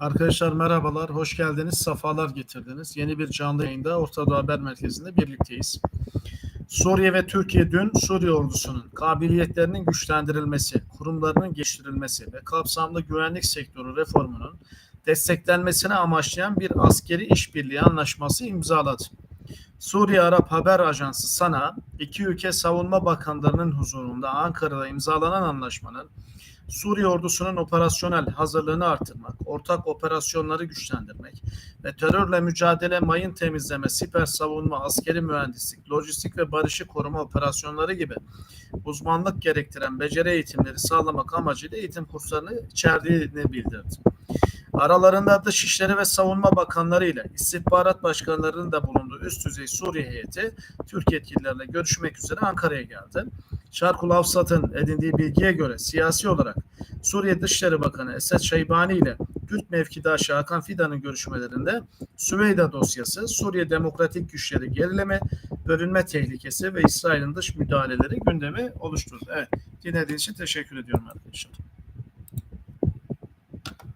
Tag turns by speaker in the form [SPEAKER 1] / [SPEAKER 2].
[SPEAKER 1] Arkadaşlar merhabalar, hoş geldiniz, safalar getirdiniz. Yeni bir canlı yayında Orta Doğu Haber Merkezi'nde birlikteyiz. Suriye ve Türkiye dün Suriye ordusunun kabiliyetlerinin güçlendirilmesi, kurumlarının geliştirilmesi ve kapsamlı güvenlik sektörü reformunun desteklenmesini amaçlayan bir askeri işbirliği anlaşması imzaladı. Suriye Arap Haber Ajansı SANA, iki ülke savunma bakanlarının huzurunda Ankara'da imzalanan anlaşmanın Suriye ordusunun operasyonel hazırlığını artırmak, ortak operasyonları güçlendirmek ve terörle mücadele, mayın temizleme, siper savunma, askeri mühendislik, lojistik ve barışı koruma operasyonları gibi uzmanlık gerektiren beceri eğitimleri sağlamak amacıyla eğitim kurslarını içerdiğini bildirdi. Aralarında Dışişleri ve Savunma Bakanları ile istihbarat başkanlarının da bulunduğu üst düzey Suriye heyeti Türk yetkililerle görüşmek üzere Ankara'ya geldi. Şarkul Avsat'ın edindiği bilgiye göre siyasi olarak Suriye Dışişleri Bakanı Esed Şeybani ile Kürt mevkidaşı Hakan Fidan'ın görüşmelerinde Süveyda dosyası, Suriye Demokratik Güçleri gerileme, bölünme tehlikesi ve İsrail'in dış müdahaleleri gündemi oluşturdu. Evet, dinlediğiniz için teşekkür ediyorum arkadaşlar.